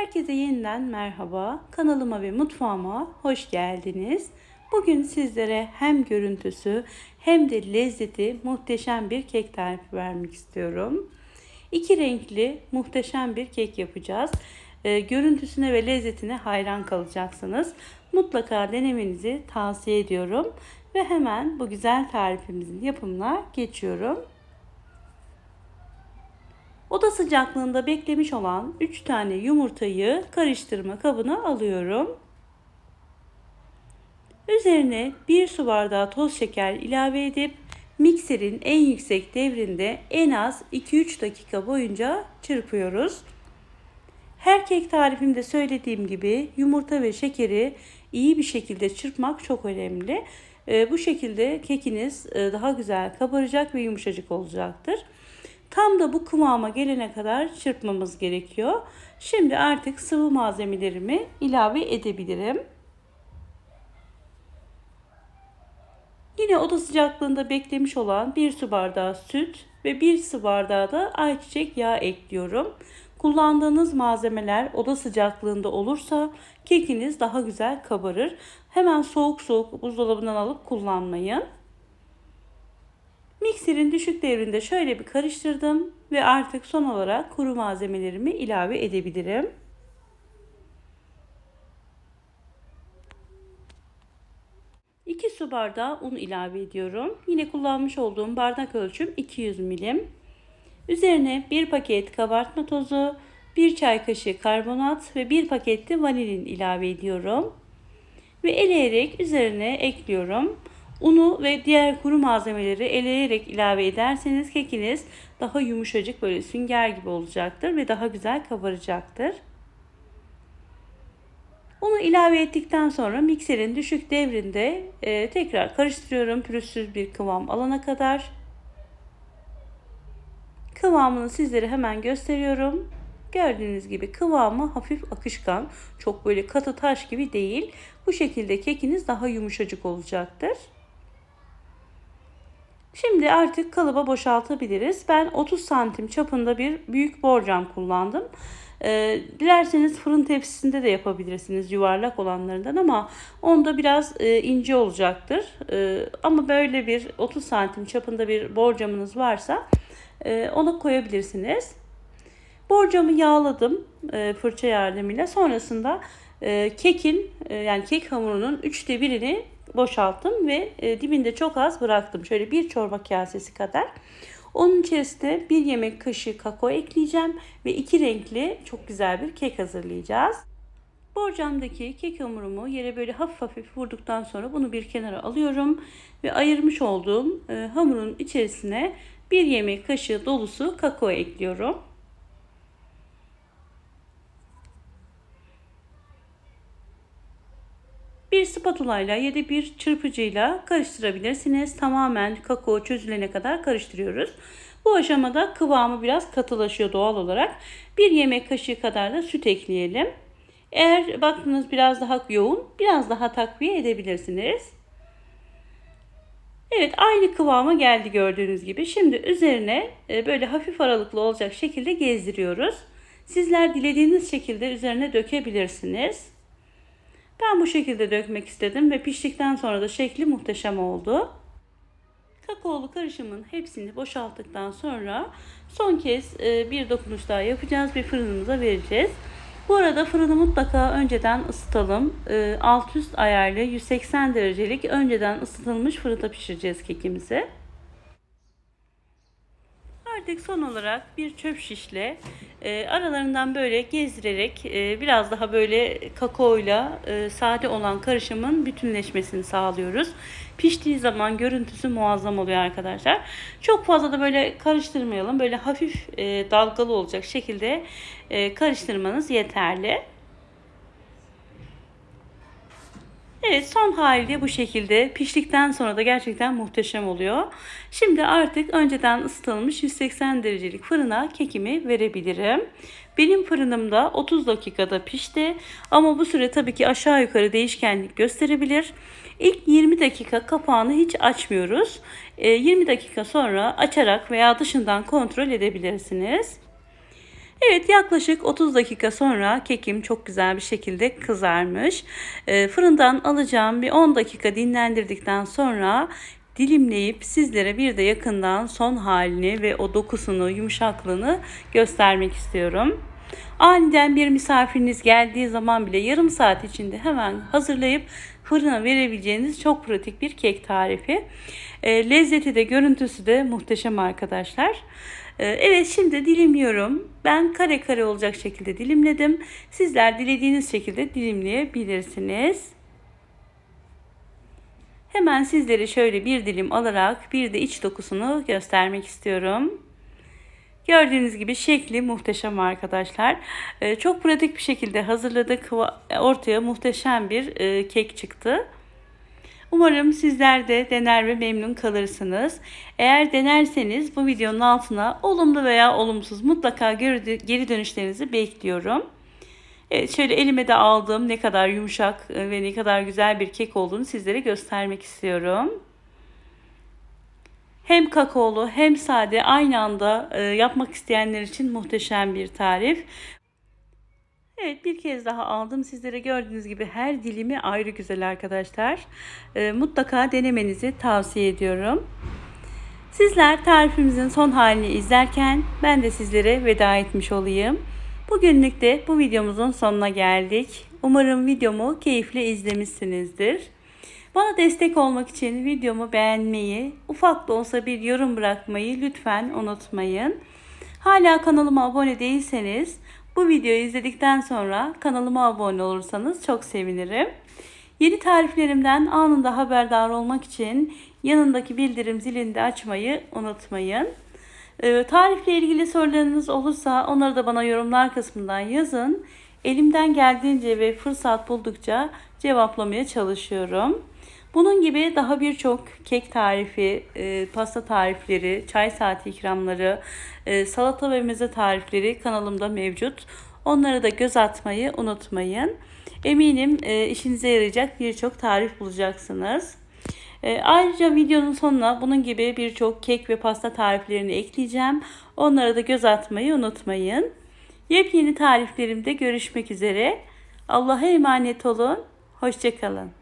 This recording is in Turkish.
Herkese yeniden merhaba. Kanalıma ve mutfağıma hoş geldiniz. Bugün sizlere hem görüntüsü hem de lezzeti muhteşem bir kek tarifi vermek istiyorum. İki renkli muhteşem bir kek yapacağız. Ee, görüntüsüne ve lezzetine hayran kalacaksınız. Mutlaka denemenizi tavsiye ediyorum. Ve hemen bu güzel tarifimizin yapımına geçiyorum. Oda sıcaklığında beklemiş olan 3 tane yumurtayı karıştırma kabına alıyorum. Üzerine 1 su bardağı toz şeker ilave edip mikserin en yüksek devrinde en az 2-3 dakika boyunca çırpıyoruz. Her kek tarifimde söylediğim gibi yumurta ve şekeri iyi bir şekilde çırpmak çok önemli. Bu şekilde kekiniz daha güzel kabaracak ve yumuşacık olacaktır. Tam da bu kıvama gelene kadar çırpmamız gerekiyor. Şimdi artık sıvı malzemelerimi ilave edebilirim. Yine oda sıcaklığında beklemiş olan 1 su bardağı süt ve 1 su bardağı da ayçiçek yağı ekliyorum. Kullandığınız malzemeler oda sıcaklığında olursa kekiniz daha güzel kabarır. Hemen soğuk soğuk buzdolabından alıp kullanmayın. Mikserin düşük devrinde şöyle bir karıştırdım ve artık son olarak kuru malzemelerimi ilave edebilirim. İki su bardağı un ilave ediyorum. Yine kullanmış olduğum bardak ölçüm 200 milim. Üzerine bir paket kabartma tozu, bir çay kaşığı karbonat ve bir paket de vanilin ilave ediyorum. Ve eleyerek üzerine ekliyorum. Unu ve diğer kuru malzemeleri eleyerek ilave ederseniz kekiniz daha yumuşacık böyle sünger gibi olacaktır ve daha güzel kabaracaktır. Unu ilave ettikten sonra mikserin düşük devrinde e, tekrar karıştırıyorum pürüzsüz bir kıvam alana kadar. Kıvamını sizlere hemen gösteriyorum. Gördüğünüz gibi kıvamı hafif akışkan, çok böyle katı taş gibi değil. Bu şekilde kekiniz daha yumuşacık olacaktır. Şimdi artık kalıba boşaltabiliriz. Ben 30 santim çapında bir büyük borcam kullandım. Ee, dilerseniz fırın tepsisinde de yapabilirsiniz yuvarlak olanlarından ama onda biraz e, ince olacaktır. E, ama böyle bir 30 santim çapında bir borcamınız varsa e, ona koyabilirsiniz. Borcamı yağladım e, fırça yardımıyla. Sonrasında e, kekin e, yani kek hamurunun üçte birini boşalttım ve e, dibinde çok az bıraktım. Şöyle bir çorba kasesi kadar. Onun içerisine bir yemek kaşığı kakao ekleyeceğim ve iki renkli çok güzel bir kek hazırlayacağız. Borcamdaki kek hamurumu yere böyle hafif hafif vurduktan sonra bunu bir kenara alıyorum ve ayırmış olduğum e, hamurun içerisine bir yemek kaşığı dolusu kakao ekliyorum. Spatula ile ya da bir çırpıcıyla karıştırabilirsiniz. Tamamen kakao çözülene kadar karıştırıyoruz. Bu aşamada kıvamı biraz katılaşıyor doğal olarak. Bir yemek kaşığı kadar da süt ekleyelim. Eğer baktınız biraz daha yoğun, biraz daha takviye edebilirsiniz. Evet aynı kıvama geldi gördüğünüz gibi. Şimdi üzerine e, böyle hafif aralıklı olacak şekilde gezdiriyoruz. Sizler dilediğiniz şekilde üzerine dökebilirsiniz. Ben bu şekilde dökmek istedim ve piştikten sonra da şekli muhteşem oldu. Kakaolu karışımın hepsini boşalttıktan sonra son kez e, bir dokunuş daha yapacağız ve fırınımıza vereceğiz. Bu arada fırını mutlaka önceden ısıtalım. E, alt üst ayarlı 180 derecelik önceden ısıtılmış fırında pişireceğiz kekimizi. Artık son olarak bir çöp şişle e, aralarından böyle gezdirerek e, biraz daha böyle kakaoyla e, sade olan karışımın bütünleşmesini sağlıyoruz. Piştiği zaman görüntüsü muazzam oluyor arkadaşlar. Çok fazla da böyle karıştırmayalım. Böyle hafif e, dalgalı olacak şekilde e, karıştırmanız yeterli. Evet son hali bu şekilde piştikten sonra da gerçekten muhteşem oluyor. Şimdi artık önceden ısıtılmış 180 derecelik fırına kekimi verebilirim. Benim fırınımda 30 dakikada pişti ama bu süre tabii ki aşağı yukarı değişkenlik gösterebilir. İlk 20 dakika kapağını hiç açmıyoruz. 20 dakika sonra açarak veya dışından kontrol edebilirsiniz. Evet yaklaşık 30 dakika sonra kekim çok güzel bir şekilde kızarmış. Ee, fırından alacağım bir 10 dakika dinlendirdikten sonra dilimleyip sizlere bir de yakından son halini ve o dokusunu, yumuşaklığını göstermek istiyorum. Aniden bir misafiriniz geldiği zaman bile yarım saat içinde hemen hazırlayıp fırına verebileceğiniz çok pratik bir kek tarifi. E, lezzeti de görüntüsü de muhteşem arkadaşlar. E, evet şimdi dilimliyorum. Ben kare kare olacak şekilde dilimledim. Sizler dilediğiniz şekilde dilimleyebilirsiniz. Hemen sizlere şöyle bir dilim alarak bir de iç dokusunu göstermek istiyorum. Gördüğünüz gibi şekli muhteşem arkadaşlar. Ee, çok pratik bir şekilde hazırladık. Ortaya muhteşem bir e, kek çıktı. Umarım sizler de dener ve memnun kalırsınız. Eğer denerseniz bu videonun altına olumlu veya olumsuz mutlaka geri dönüşlerinizi bekliyorum. Evet şöyle elime de aldığım ne kadar yumuşak e, ve ne kadar güzel bir kek olduğunu sizlere göstermek istiyorum. Hem kakaolu hem sade aynı anda e, yapmak isteyenler için muhteşem bir tarif. Evet bir kez daha aldım. Sizlere gördüğünüz gibi her dilimi ayrı güzel arkadaşlar. E, mutlaka denemenizi tavsiye ediyorum. Sizler tarifimizin son halini izlerken ben de sizlere veda etmiş olayım. Bugünlük de bu videomuzun sonuna geldik. Umarım videomu keyifle izlemişsinizdir. Bana destek olmak için videomu beğenmeyi, ufak da olsa bir yorum bırakmayı lütfen unutmayın. Hala kanalıma abone değilseniz bu videoyu izledikten sonra kanalıma abone olursanız çok sevinirim. Yeni tariflerimden anında haberdar olmak için yanındaki bildirim zilini de açmayı unutmayın. Ee, tarifle ilgili sorularınız olursa onları da bana yorumlar kısmından yazın. Elimden geldiğince ve fırsat buldukça cevaplamaya çalışıyorum. Bunun gibi daha birçok kek tarifi, e, pasta tarifleri, çay saati ikramları, e, salata ve meze tarifleri kanalımda mevcut. Onlara da göz atmayı unutmayın. Eminim e, işinize yarayacak birçok tarif bulacaksınız. E, ayrıca videonun sonuna bunun gibi birçok kek ve pasta tariflerini ekleyeceğim. Onlara da göz atmayı unutmayın. Yepyeni tariflerimde görüşmek üzere. Allah'a emanet olun. Hoşçakalın.